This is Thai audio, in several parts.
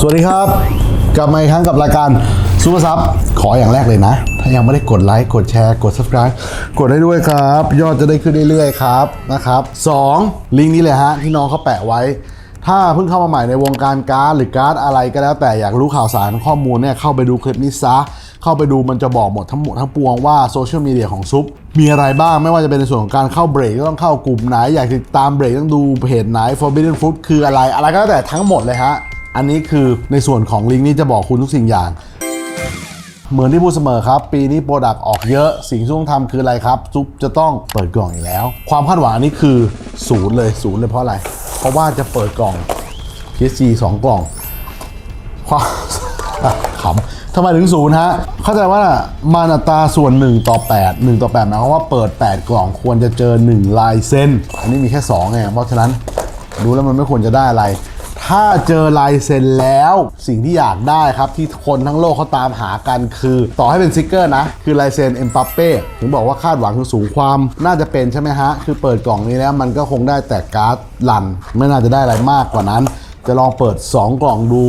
สวัสดีครับ กลับมาอีกครั้งกับรายการซูเปอร์ซับขออย่างแรกเลยนะ ถ้ายังไม่ได้กดไลค์กดแชร์กด subscribe กดได้ด้วยครับ ยอดจะได้ขึ้นเรื่อยๆครับนะครับสองลิงก์นี้เลยฮะที่น้องเขาแปะไว้ ถ้าเพิ่งเข้ามาใหม่ในวงการการ์ดหรือการ์ดอะไรก็แล้วแต่อยากรู้ข่าวสารข้อมูลเนี่ยเข้าไปดูคลิปนี้ซะเข้าไปดูมันจะบอกหมดทั้งหมดทั้งปวงว่าโซเชียลมีเดียของซุปมีอะไรบ้างไม่ว่าจะเป็นในส่วนของการเข้าเบรกก็ต้องเข้ากลุ่มไหน อยากติดตามเบรกต้องดูเพจไหน Forbidden Food คืออะไรอะไรก็แล้วแต่ทั้งหมดเลยฮะ อันนี้คือในส่วนของลิงก์นี้จะบอกคุณทุกสิ่งอย่าง เหมือนที่พูดเสมอครับ ปีนี้โปรดักต์ออกเยอะสิ่งที่ต้องทำคืออะไรครับซุปจะต้องเปิดกล่องอีกแล้ว ความคาดหวังนนี้คือศูนย์เลยศูนย์เลยเพราะอะไร เพราะว่าจะเปิดกล่อง PSG 2กล่องความขำทำไมถึงศูนย์ฮะ เข้าใจว่ามันอัตาส่วน 1 ต่อ 8 1 ต่อ8หมายความว่าเปิด 8 กล่องควรจะเจอ 1 ลายเส้น อันนี้มีแค่ 2 ไง เพราะฉะนั้น ดูแล้วมันไม่ควรจะได้อะไร ถ้าเจอลายเซ็นแล้วสิ่งที่อยากได้ครับ ที่คนทั้งโลกเขาตามหากันคือ ต่อให้เป็นสติกเกอร์นะ คือลายเซ็นเอ็มปัปเป้ถึงบอกว่าคาดหวังคือสูงความน่าจะเป็นใช่ไหมฮะ คือเปิดกล่องนี้แล้วมันก็คงได้แต่การ์ดลัน ไม่น่าจะได้อะไรมากกว่านั้น จะลองเปิด 2 กล่องดู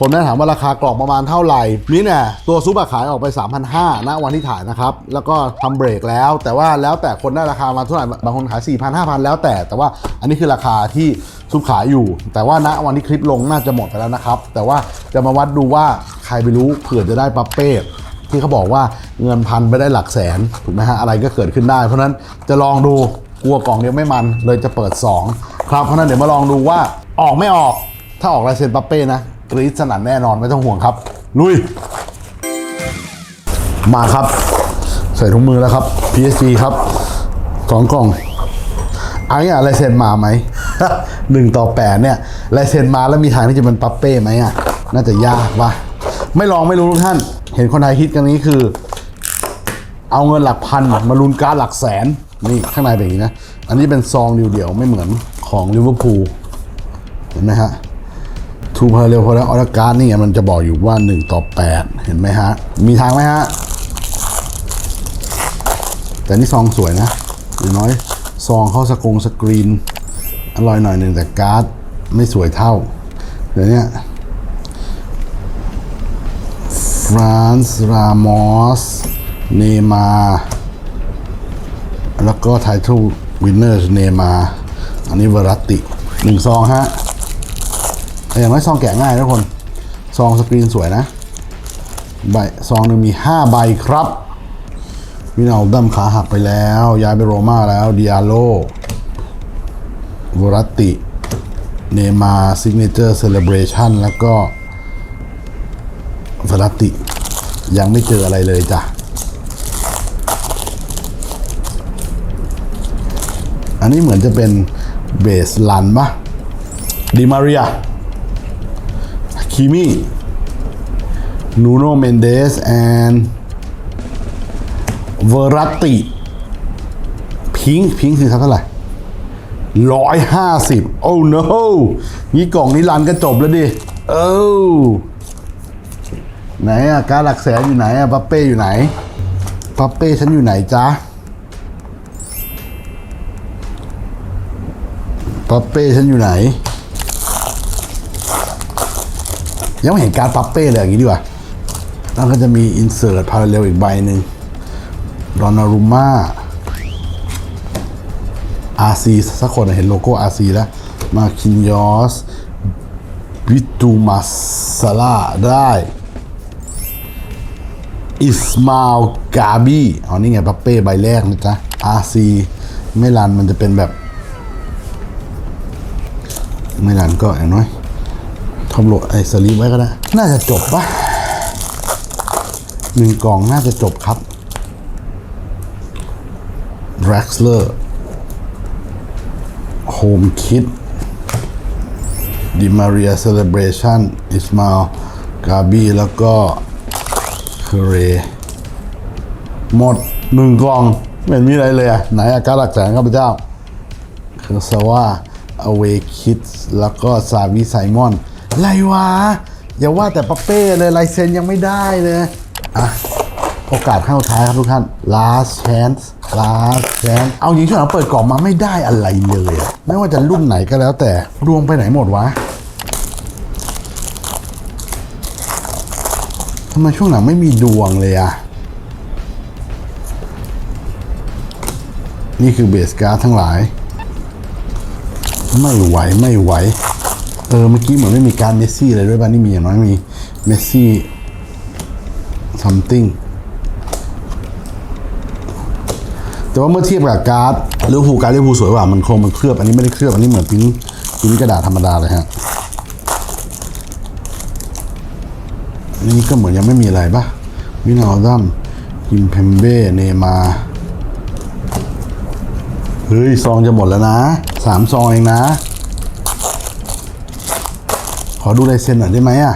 คนได้ถามว่าราคากล่องประมาณเท่าไหร่นี่เนี่ยตัวซุปอะขายออกไป 3,500ณวันที่ถ่ายนะครับ แล้วก็ทำเบรกแล้ว แต่ว่าแล้วแต่คนได้ราคามาเท่าไหร่บางคนขาย 4,000 5,000 แล้วแต่ แต่ว่าอันนี้คือราคาที่ซุปขายอยู่ แต่ว่าณวันที่คลิปลงน่าจะหมดไปแล้วนะครับ แต่ว่าจะมาวัดดูว่าใครไปรู้เผื่อจะได้ปัปเป้ที่เขาบอกว่าเงินพันไปได้หลักแสนถูกไหมฮะอะไรก็เกิดขึ้นได้ เพราะนั้นจะลองดูกลัวกล่องเดียวไม่มันเลยจะเปิด 2 ครับเพราะนั้นเดี๋ยวมาลองดูว่าออกไม่ออก ถ้าออกลายเซ็นปัปเป้นะ กรี๊ดสนั่นแน่นอนไม่ต้องห่วงครับ ลุย มาครับ ใส่ถุงมือแล้วครับ PSG ครับสองกล่องอันนี้ลายเซ็นมาไหมหนึ่งต่อแปดเนี่ยลายเซ็นมาแล้วมีทางที่จะเป็นปัปเป้ไหมอะ น่าจะยากวะไม่ลองไม่รู้ทุกท่าน เห็นคนไทยฮิตกันนี้คือ เอาเงินหลักพันมาลุ้นการหลักแสนนี่ข้างในเป็นอย่างนี้นะ อันนี้เป็นซองเดี่ยวๆไม่เหมือนของลิเวอร์พูลเห็นไหมฮะ ทูพาเรลพอแล้วออร์การ์ดนี่มันจะบอกอยู่ว่า 1 ต่อ 8 เห็นไหมฮะ มีทางไหมฮะ แต่นี่ซองสวยนะอย่างน้อย ซองเข้าสกงสกรีน อร่อยหน่อยหนึ่งแต่การ์ดไม่สวยเท่า เดี๋ยวนี้ฟรานซ์รามอส เนมา แล้วก็ไททูวินเนอร์เนมา อันนี้วรัตติหนึ่งซองฮะ อย่างน้อยซองแกะง่ายนะทุกคน ซองสกรีนสวยนะ ใบซองหนึ่งมี 5 ใบครับมินาลดัมขาหักไปแล้ว ย้ายไปโรม่าแล้วดิอาโลวรัติ เนมาซิกเนเจอร์เซเลบรชันแล้วก็วรัตติยังไม่เจออะไรเลยจ้ะ อันนี้เหมือนจะเป็นเบสลันปะดิมาเรีย คิมินูโนเมนเดส and เวอรัตติพิงค์พิงค์คือเท่าไหร่ร้อยห้าสิบโอ้ no นี่กล่องนี้รันก็จบแล้วดิ เอ้าไหนอะการหลักแสนอยู่ไหนอะปัปเป้อยู่ไหนปัปเป้ฉันอยู่ไหนจ๊ะปัปเป้ฉันอยู่ไหน ยังไม่เห็นการปัปเป้เลยอย่างนี้ดีกว่าแล้วก็จะมีอินเสิร์ตพาราเรลอีกใบหนึ่งดอนารุม่า RC สักคนเห็นโลโก้ RC แล้ว มาคินยอสวิตูมาซาลาได้อิสมาลกาบีอ๋อนี่ไงปัปเป้ใบแรกนะจ๊ะ RC ไม่รันมันจะเป็นแบบ ไม่รันก็อย่างน้อย ทำโหลดไอ้สลีปไว้ก็ได้ น่าจะจบปะหนึ่งกล่องน่าจะจบครับ r a x l e r Home Kit Di Maria Celebration Ismail Gabi แล้วก็เคเรหมดหนึ่งกล่องไม่เห็นมีอะไรเลยอะไหนอาการหลักแสนข้าพเจ้าเคอร์ซาว่าอเวคิดแล้วก็ซาวิไซมอน ไรวะ อย่าว่าแต่ปัปเป้เลยลายเซ็นยังไม่ได้เลยอะโอกาสข้าท้ายครับทุกท่าน last chance last chance เอาจริงช่วงหลังเปิดกล่องมาไม่ได้อะไรเลย ไม่ว่าจะรุ่นไหนก็แล้วแต่รวมไปไหนหมดวะทำไมช่วงหลังไม่มีดวงเลยอะนี่คือเบสการ์ดทั้งหลาย ไม่ไหวไม่ไหว ออเมื่อกี้เหมือนไม่มีการเมสซี่เลยด้วยป่ะนี่มีอย่างน้อยมีเมสซี่ something แต่ว่าเมื่อเทียบกับการ์ดหรือผูการ์ดลิเวอร์พูสวยกว่ามันโครงมันเคลือบอันนี้ไม่ได้เคลือบอันนี้เหมือนปิ้นปิ้นกระดาษธรรมดาเลยฮะนนี้ก็เหมือนยังไม่มีอะไรปะวินาลดัมกิมเพมเบ้เนมาเฮ้ยซองจะหมดแล้วนะสามซองเองนะ ขอดูลายเซ็นหน่อยได้ไหมอะ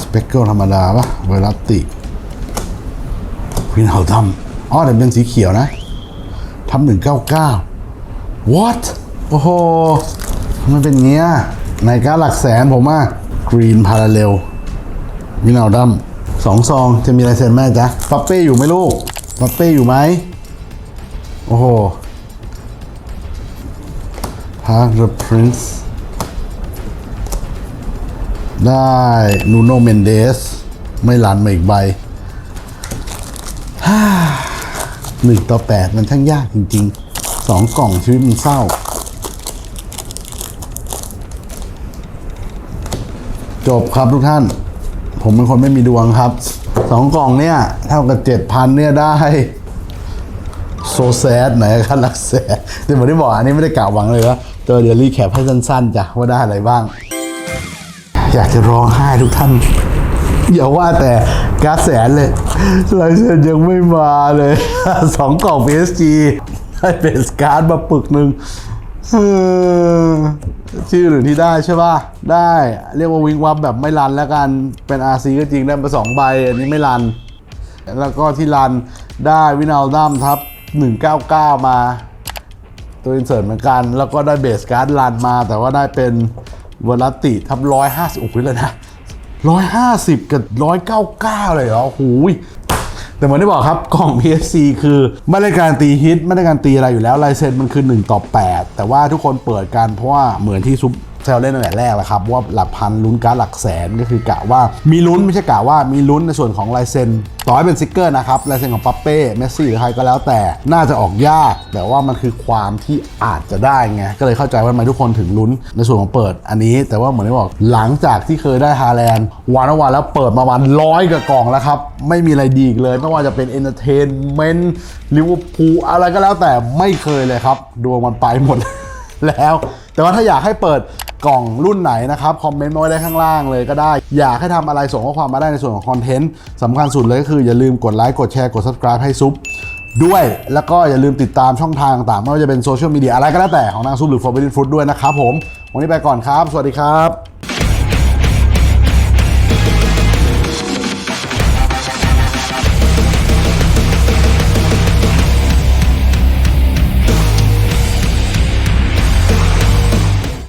สเปกเกิลธรรมดาปะเวลัตติวินเฮาทำอ๋อแต่เป็นสีเขียวนะทำหนึ่งเก้าเก้า what โอ้โหมันเป็นเงี้ยในการหลักแสนผมอะ green parallel วินเฮาดัมสองซองจะมีลายเซ็นแม่จ๊ะปัปเป้อยู่ไหมลูกปัปเป้อยู่ไหมโอ้โห Park the Prince ได้นูโนเมนเดส ไม่หลันมาอีกใบหนึ่งต่อแปดมันช่างยากจริงๆสองกล่องชีวิตมันเศร้า จบครับทุกท่าน ผมเป็นคนไม่มีดวงครับสองกล่องเนี่ย เท่ากับเจ็ดพันเนี่ยได้ โซแซดไหนกันรักแสแต่เหมือนที่บอกอันนี้ไม่ได้กล่าวหวังเลยว่าเจอเดี๋ยวรีแคปให้สั้นๆจ้ะว่าได้อะไรบ้าง อยากจะร้องไห้ทุกท่าน อย่าว่าแต่กาแสนเลยลายเซ็นยังไม่มาเลย สองกล่อง PSG ได้เบสการ์ดมาปึกหนึ่งชื่อหรือที่ได้ใช่ป่ะ ได้เรียกว่าวิงวับแบบไม่รันแล้วกัน เป็น RC ก็จริงได้มาสองใบ อันนี้ไม่รัน แล้วก็ที่รันได้วินาลดัมทับ 199 มา ตัวอินเสิร์ตเหมือนกัน แล้วก็ได้เบสการ์ดรันมา แต่ว่าได้เป็น วอลติทับร้อยห้าสิบโอ้โหเลยนะร้อยห้าสิบกับร้อยเก้าเก้าเลยเหรอโอ้ยแต่เหมือนที่บอกครับกล่อง PSC คือไม่ได้การตีฮิตไม่ได้การตีอะไรอยู่แล้วลายเซ็นมันคือ 1 ต่อ 8 แต่ว่าทุกคนเปิดกันเพราะว่าเหมือนที่ซุป แซวเล่นตั้งแต่แรกแหละครับว่าหลักพันลุ้นการหลักแสนก็คือกะว่ามีลุ้นไม่ใช่กะว่ามีลุ้นในส่วนของลายเซ็นต่อให้เป็นสติกเกอร์นะครับลายเซ็นของปัปเป้เมสซี่หรือใครก็แล้วแต่น่าจะออกยาก แต่ว่ามันคือความที่อาจจะได้ไงก็เลยเข้าใจว่าทำไมทุกคนถึงลุ้นในส่วนของเปิดอันนี้ แต่ว่าเหมือนที่บอกหลังจากที่เคยได้ฮาแลนด์วันวันแล้วเปิดมาวันร้อยกว่ากล่องแล้วครับไม่มีอะไรดีอีกเลยไม่ว่าจะเป็นเอนเตอร์เทนเมนต์ลิเวอร์พูลอะไรก็แล้วแต่ไม่เคยเลยครับดวงมันไปหมดแล้ว แต่ว่าถ้าอยากให้เปิด กล่องรุ่นไหนนะครับ คอมเมนต์มาไว้ได้ข้างล่างเลยก็ได้ อยากให้ทำอะไรส่งข้อความมาได้ในส่วนของคอนเทนต์สำคัญสุดเลยก็คืออย่าลืมกดไลค์กดแชร์กด subscribe ให้ซุปด้วย แล้วก็อย่าลืมติดตามช่องทางต่างๆไม่ว่าจะเป็นโซเชียลมีเดียอะไรก็แล้วแต่ของนางซุปหรือ Forbidden Fruit ด้วยนะครับผม วันนี้ไปก่อนครับ สวัสดีครับ